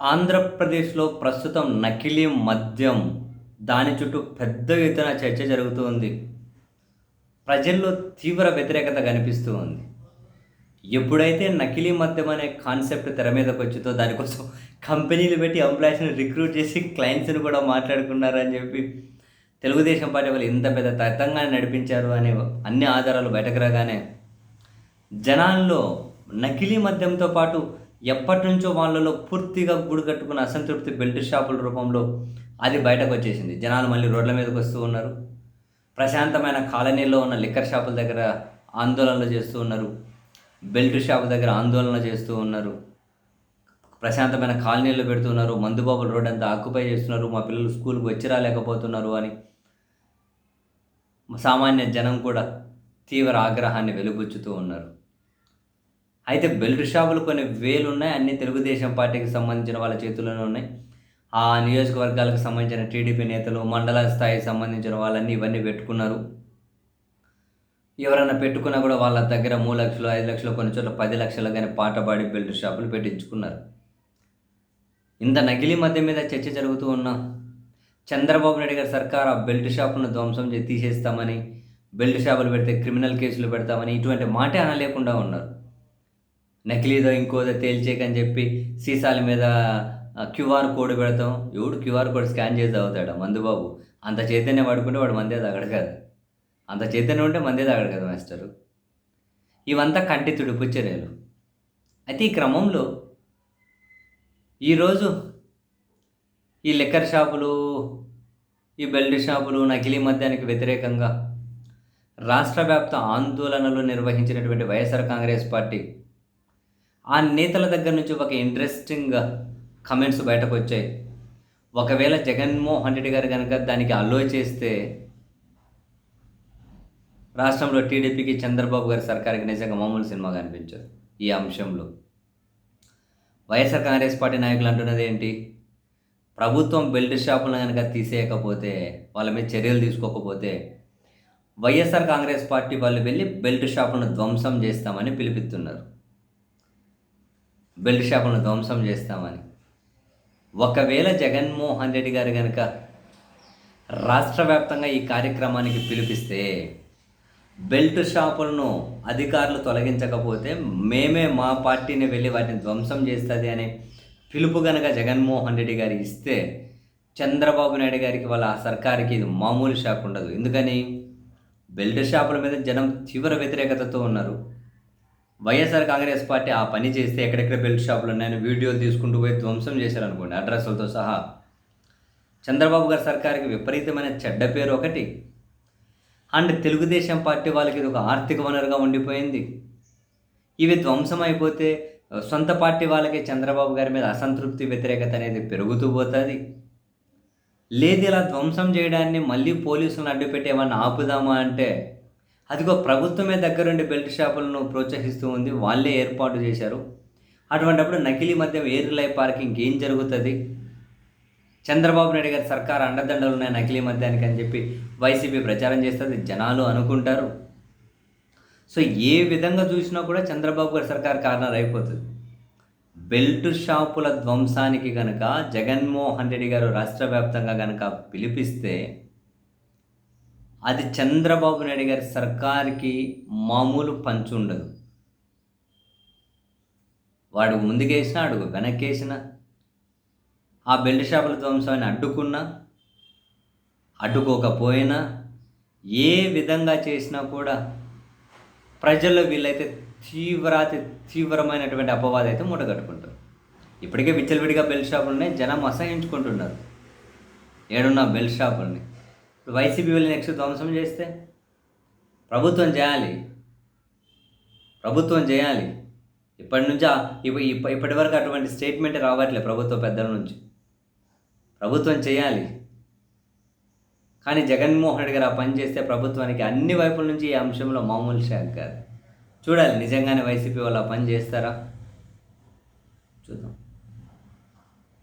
ఆంధ్రప్రదేశ్లో ప్రస్తుతం నకిలీ మద్యం దాని చుట్టూ పెద్ద ఎత్తున చర్చ జరుగుతుంది ప్రజల్లో తీవ్ర వ్యతిరేకత కనిపిస్తూ ఉంది. ఎప్పుడైతే నకిలీ మద్యం అనే కాన్సెప్ట్ తెర మీదకి వచ్చిందో దానికోసం కంపెనీలు పెట్టి ఎంప్లాయీస్ని రిక్రూట్ చేసి క్లయింట్స్ని కూడా మాట్లాడుకున్నారని చెప్పి తెలుగుదేశం పార్టీ వాళ్ళు ఇంత పెద్ద తతంగా నడిపించారు అనే అన్ని ఆధారాలు బయటకు రాగానే జనాల్లో నకిలీ మద్యంతో పాటు ఎప్పటి నుంచో వాళ్ళలో పూర్తిగా గూడు కట్టుకున్న అసంతృప్తి బెల్ట్ షాపుల రూపంలో అది బయటకు వచ్చేసింది జనాలు మళ్ళీ రోడ్ల మీదకి వస్తూ ఉన్నారు. ప్రశాంతమైన కాలనీలో ఉన్న లిక్కర్ షాపుల దగ్గర ఆందోళనలు చేస్తూ ఉన్నారు. బెల్ట్ షాపు దగ్గర ఆందోళన చేస్తూ ఉన్నారు. ప్రశాంతమైన కాలనీలు పెడుతున్నారు మందుబాబుల రోడ్ అంతా ఆక్యుపై చేస్తున్నారు. మా పిల్లలు స్కూల్కి వచ్చి రాలేకపోతున్నారు అని సామాన్య జనం కూడా తీవ్ర ఆగ్రహాన్ని వెలుబుచ్చుతూ ఉన్నారు. అయితే బెల్ట్ షాపులు కొన్ని వేలు ఉన్నాయి అన్ని తెలుగుదేశం పార్టీకి సంబంధించిన వాళ్ళ చేతుల్లోనే ఉన్నాయి. ఆ నియోజకవర్గాలకు సంబంధించిన టీడీపీ నేతలు మండల స్థాయికి సంబంధించిన వాళ్ళన్నీ ఇవన్నీ పెట్టుకున్నారు. ఎవరైనా పెట్టుకున్నా కూడా వాళ్ళ దగ్గర మూడు లక్షలు ఐదు లక్షలు కొన్ని చోట్ల పది లక్షలు కానీ పాటపాడి బెల్ట్ షాపులు పెట్టించుకున్నారు. ఇంత నకిలీ మధ్య మీద చర్చ జరుగుతూ ఉన్న చంద్రబాబు నాయుడు గారి సర్కార్ ఆ బెల్ట్ షాపులను ధ్వంసం చేసి తీసేస్తామని బెల్ట్ షాపులు పెడితే క్రిమినల్ కేసులు పెడతామని ఇటువంటి మాటే అనలేకుండా ఉన్నారు. నకిలీదో ఇంకోదో తేల్చేకని చెప్పి సీసాల మీద క్యూఆర్ కోడ్ పెడతాం. ఎవడు క్యూఆర్ కోడ్ స్కాన్ చేసి అవుతాడు మందుబాబు? అంత చైతన్యం పడుకుంటే వాడు మందే తాగడు కాదు. అంత చైతన్యం ఉంటే మందే తాగడు కదా మాస్టరు. ఇవంతా కంటి తుడుపు చర్యలు అయితే ఈ క్రమంలో ఈరోజు ఈ లిక్కర్ షాపులు ఈ బెల్ట్ షాపులు నకిలీ మద్యానికి వ్యతిరేకంగా రాష్ట్ర వ్యాప్త ఆందోళనలు నిర్వహించినటువంటి వైఎస్ఆర్ కాంగ్రెస్ పార్టీ ఆ నేతల దగ్గర నుంచి ఒక ఇంట్రెస్టింగ్ కమెంట్స్ బయటకు వచ్చాయి. ఒకవేళ జగన్మోహన్ రెడ్డి గారు కనుక దానికి అలో చేస్తే రాష్ట్రంలో టీడీపీకి చంద్రబాబు గారి సర్కార్కి నిజంగా మామూలు సినిమా కనిపించదు ఈ అంశంలో. వైఎస్ఆర్ కాంగ్రెస్ పార్టీ నాయకులు అంటున్నది ఏంటి? ప్రభుత్వం బెల్ట్ షాపులను కనుక తీసేయకపోతే వాళ్ళ మీద చర్యలు తీసుకోకపోతే వైఎస్ఆర్ కాంగ్రెస్ పార్టీ వాళ్ళు వెళ్ళి బెల్ట్ షాపులను ధ్వంసం చేస్తామని పిలిపిస్తున్నారు. బెల్ట్ షాపులను ధ్వంసం చేస్తామని. ఒకవేళ జగన్మోహన్ రెడ్డి గారు కనుక రాష్ట్ర వ్యాప్తంగా ఈ కార్యక్రమానికి పిలిపిస్తే బెల్ట్ షాపులను అధికారులు తొలగించకపోతే మేమే మా పార్టీని వెళ్ళి వాటిని ధ్వంసం చేస్తుంది అనే పిలుపు కనుక జగన్మోహన్ రెడ్డి గారు ఇస్తే చంద్రబాబు నాయుడు గారికి వాళ్ళ సర్కారుకి ఇది మామూలు షాక్ ఉండదు. ఎందుకని? బెల్ట్ షాపుల మీద జనం తీవ్ర వ్యతిరేకతతో ఉన్నారు. వైఎస్ఆర్ కాంగ్రెస్ పార్టీ ఆ పని చేస్తే ఎక్కడెక్కడ బెల్ట్ షాపులు ఉన్నాయని వీడియోలు తీసుకుంటూ పోయి ధ్వంసం చేశారనుకోండి అడ్రస్లతో సహా. చంద్రబాబు గారి సర్కార్కి విపరీతమైన చెడ్డ పేరు ఒకటి. అండ్ తెలుగుదేశం పార్టీ వాళ్ళకి ఇది ఒక ఆర్థిక వనరుగా ఉండిపోయింది. ఇవి ధ్వంసం అయిపోతే సొంత పార్టీ వాళ్ళకి చంద్రబాబు గారి మీద అసంతృప్తి వ్యతిరేకత అనేది పెరుగుతూ పోతుంది. లేదు ఇలా ధ్వంసం చేయడాన్ని మళ్ళీ పోలీసులను అడ్డుపెట్టి ఏమన్నా ఆపుదామా అంటే అదిగో ప్రభుత్వమే దగ్గరుండి బెల్ట్ షాపులను ప్రోత్సహిస్తూ ఉంది. వాళ్ళే ఏర్పాటు చేశారు. అటువంటిప్పుడు నకిలీ మద్యం ఏర్లై పార్కింగ్ ఏం జరుగుతుంది? చంద్రబాబు నాయుడు గారి సర్కార్ అండదండలు ఉన్నాయి నకిలీ మద్యానికి అని చెప్పి వైసీపీ ప్రచారం చేస్తుంది. జనాలు అనుకుంటారు. సో ఏ విధంగా చూసినా కూడా చంద్రబాబు గారి సర్కార్ కార్నర్ అయిపోతుంది. బెల్ట్ షాపుల ధ్వంసానికి కనుక జగన్మోహన్ రెడ్డి గారు రాష్ట్ర వ్యాప్తంగా కనుక పిలిపిస్తే అది చంద్రబాబు నాయుడు గారి సర్కార్కి మామూలు పంచు ఉండదు. వాడు ముందుకేసినా అడుగు వెనక్కేసిన ఆ బెల్ట్ షాపుల ధ్వంసాన్ని అడ్డుకున్నా అడ్డుకోకపోయినా ఏ విధంగా చేసినా కూడా ప్రజల్లో వీళ్ళైతే తీవ్రాతి తీవ్రమైనటువంటి అపవాదం అయితే మూటగట్టుకుంటారు ఇప్పటికే విచ్చలవిడిగా బెల్ట్ షాపులు ఉన్నాయి జనం అసహించుకుంటున్నారు ఏడున్న బెల్ట్ షాపుల్ని వైసీపీ వెళ్ళి నెక్స్ట్ ధ్వంసం చేస్తే ప్రభుత్వం చేయాలి. ప్రభుత్వం చేయాలి. ఇప్పటి నుంచి ఇప్పటి వరకు అటువంటి స్టేట్మెంట్ రావట్లే ప్రభుత్వ పెద్దల నుంచి. ప్రభుత్వం చేయాలి. కానీ జగన్మోహన్ రెడ్డి గారు ఆ పని చేస్తే ప్రభుత్వానికి అన్ని వైపుల నుంచి ఈ అంశంలో మామూలు షాక్ కాదు. చూడాలి నిజంగానే వైసీపీ వాళ్ళు ఆ పని చేస్తారా? చూద్దాం.